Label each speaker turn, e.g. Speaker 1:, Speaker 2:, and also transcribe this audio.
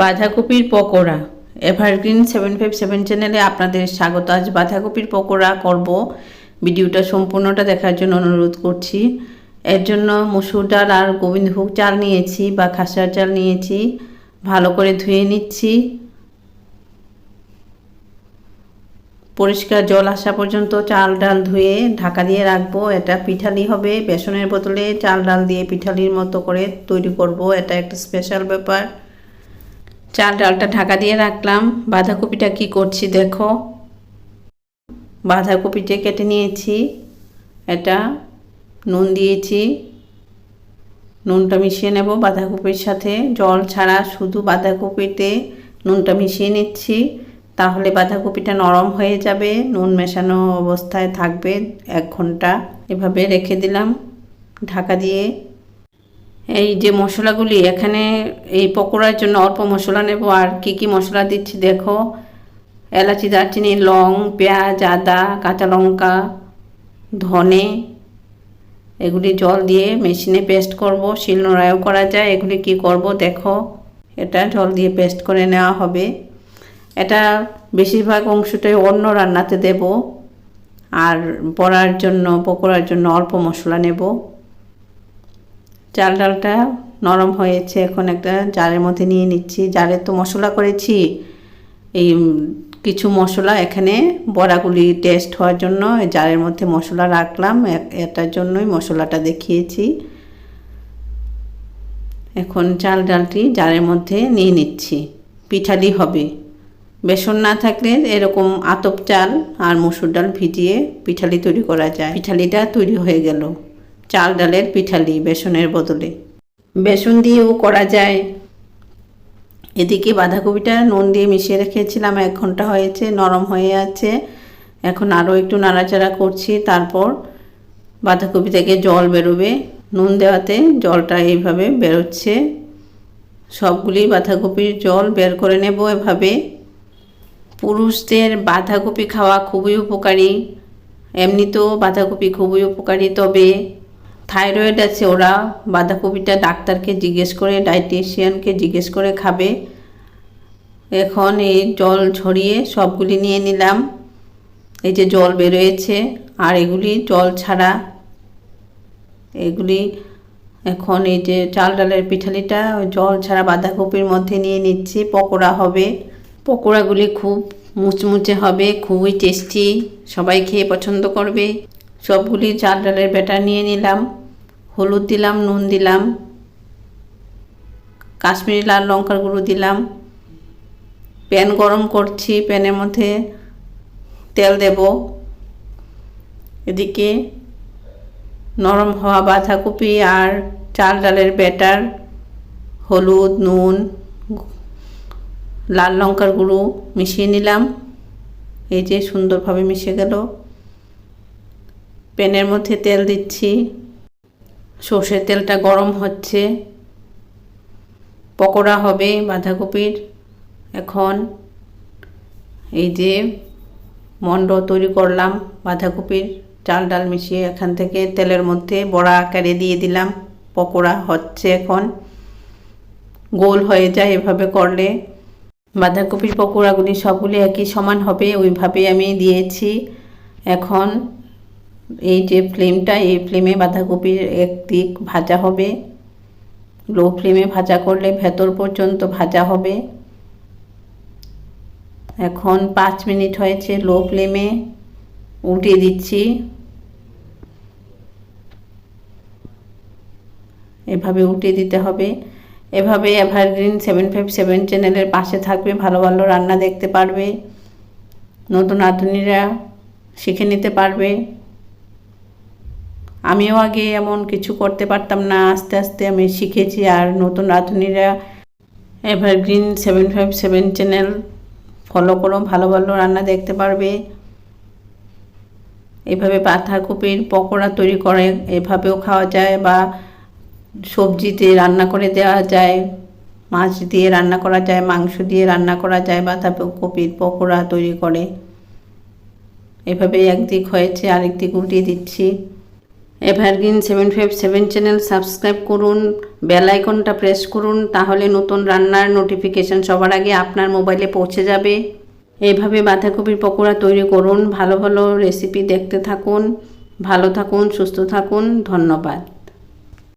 Speaker 1: বাঁধাকপির pakora. Evergreen seven five seven চ্যানেলে আপনাদের স্বাগত। আজ বাঁধাকপির পকোড়া করব। ভিডিওটা সম্পূর্ণটা দেখার জন্য অনুরোধ করছি। এর জন্য মসুর ডাল আর গোবিন্দভোগ চাল নিয়েছি বা খাসার চাল নিয়েছি। ভালো করে ধুয়ে নিচ্ছি। পরিষ্কার জল আসা পর্যন্ত চাল ডাল ধুয়ে ঢাকা দিয়ে রাখব। এটা পিঠালি হবে। বেসনের বোতলে চাল ডাল দিয়ে পিঠালির মতো করে তৈরি করব। এটা একটা স্পেশাল ব্যাপার। চাল ডালটা ঢাকা দিয়ে রাখলাম। বাঁধাকপিটা কি করছি দেখো। বাঁধাকপিটা কেটে নিয়েছি। এটা নুন দিয়েছি। নুনটা মিশিয়ে নেব বাঁধাকপির সাথে। জল ছাড়া শুধু বাঁধাকপিতে নুনটা মিশিয়ে নিচ্ছি। তাহলে বাঁধাকপিটা নরম হয়ে যাবে। নুন মেশানো অবস্থায় থাকবে এক ঘণ্টা। এভাবে রেখে দিলাম। ঢাকা দিয়ে এই যে মশলাগুলি, এখানে এই পকোড়ার জন্য অল্প মশলা নেব। আর কি কি মশলা দিচ্ছি দেখো? এলাচি, দারচিনি, লং, পেঁয়াজ, আদা, কাঁচা লঙ্কা, ধনে, এগুলি জল দিয়ে মেশিনে পেস্ট করব। শিলনোড়ায়ও করা যায়। এগুলি কি করব দেখো? এটা জল দিয়ে পেস্ট করে নেওয়া হবে। এটা বেশিরভাগ অংশটাই অন্য রান্নাতে দেব। আর বড়ার জন্য, পকোড়ার জন্য অল্প মশলা নেব। চাল ডালটা নরম হয়েছে, এখন একটা জারের মধ্যে নিয়ে নিচ্ছি। জারে তো মশলা করেছি। এই কিছু মশলা এখানে বড়াগুলি টেস্ট হওয়ার জন্য জারের মধ্যে মশলা রাখলাম। এটার জন্যই মশলাটা দেখিয়েছি। এখন চাল ডালটি জারের মধ্যে নিয়ে নিচ্ছি। পিঠালি হবে। বেসন না থাকলে এরকম আতপ চাল আর মসুর ডাল ভিজিয়ে পিঠালি তৈরি করা যায়। পিঠালিটা তৈরি হয়ে গেল। চাল ডালের পিঠালি বেসনের বদলে। বেসন দিয়েও করা যায়। এদিকে বাঁধাকপিটা নুন দিয়ে মিশিয়ে রেখেছিলাম, এক ঘণ্টা হয়েছে, নরম হয়ে আছে। এখন আরও একটু নাড়াচাড়া করছি, তারপর বাঁধাকপি থেকে জল বেরোবে। নুন দেওয়াতে জলটা এইভাবে বেরোচ্ছে। সবগুলি বাঁধাকপির জল বের করে নেব এভাবে। পুরুষদের বাঁধাকপি খাওয়া খুবই উপকারী। এমনিতেও বাঁধাকপি খুবই উপকারী, তবে থাইরয়েড আছে, ওরা বাঁধাকপিটা ডাক্তারকে জিজ্ঞেস করে, ডায়েটিশিয়ানকে জিজ্ঞেস করে খাবে। এখন এই জল ঝরিয়ে সবগুলি নিয়ে নিলাম। এই যে জল বেরোয়েছে, আর এগুলি জল ছাড়া। এগুলি এখন এই যে চাল ডালের পিঠালিটা জল ছাড়া বাঁধাকপির মধ্যে নিয়ে নিচ্ছি। পকোড়া হবে। পকোড়াগুলি খুব মুচমুচে হবে, খুবই টেস্টি। সবাই খেয়ে পছন্দ করবে। সবগুলি চাল ডালের ব্যাটার নিয়ে নিলাম, হলুদ দিলাম, নুন দিলাম, কাশ্মীরি লাল লঙ্কার গুঁড়ো দিলাম, প্যান গরম করছি, প্যানের মধ্যে তেল দেব, এদিকে নরম হওয়া বাঁধাকপি আর চাল ডালের ব্যাটার, হলুদ, নুন, লাল লঙ্কার গুঁড়ো মিশিয়ে নিলাম, এই যে সুন্দরভাবে মিশে গেল। প্যানের মধ্যে তেল দিচ্ছি। সর্ষের তেলটা গরম হচ্ছে। পকোড়া হবে বাঁধাকপির। এখন এই যে মণ্ড তৈরি করলাম বাঁধাকপির, চাল ডাল মিশিয়ে এখান থেকে তেলের মধ্যে বড়া আকারে দিয়ে দিলাম। পকোড়া হচ্ছে এখন। গোল হয়ে যায় এভাবে করলে। বাঁধাকপির পকোড়াগুলি সবগুলি একই সমান হবে ওইভাবে আমি দিয়েছি। এখন এই যে ফ্লেমটা, এই ফ্লেমে বাঁধাকপির এক দিক ভাজা হবে। লো ফ্লেমে ভাজা করলে ভেতর পর্যন্ত ভাজা হবে। এখন পাঁচ মিনিট হয়েছে লো ফ্লেমে উল্টিয়ে দিচ্ছি। এভাবে উল্টিয়ে দিতে হবে। এভাবে এভারগ্রিন সেভেন ফাইভ সেভেন চ্যানেলের পাশে থাকবে, ভালো ভালো রান্না দেখতে পারবে। নতুন আধুনিরা শিখে নিতে পারবে। আমিও আগে এমন কিছু করতে পারতাম না, আস্তে আস্তে আমি শিখেছি আর নতুন রাঁধুনিরা evergreen seven five seven channel follow করো, ভালো ভালো রান্না দেখতে পারবে। এভাবে বাঁধাকপির পকোড়া তৈরি করে, এভাবেও খাওয়া যায় বা সবজিতে রান্না করে দেওয়া যায়, মাছ দিয়ে রান্না করা যায়, মাংস দিয়ে রান্না করা যায়, বাঁধাকপির পকোড়া তৈরি করে। এভাবে একদিক হয়েছে আরেক দিক উল্টিয়ে দিচ্ছি। Evergreen seven five seven channel subscribe করুন বেল আইকনটা প্রেস করুন, তাহলে নতুন রান্নার নোটিফিকেশান সবার আগে আপনার মোবাইলে পৌঁছে যাবে। এইভাবে বাঁধাকপির পকোড়া তৈরি করুন, ভালো ভালো রেসিপি দেখতে থাকুন, ভালো থাকুন, সুস্থ থাকুন, ধন্যবাদ।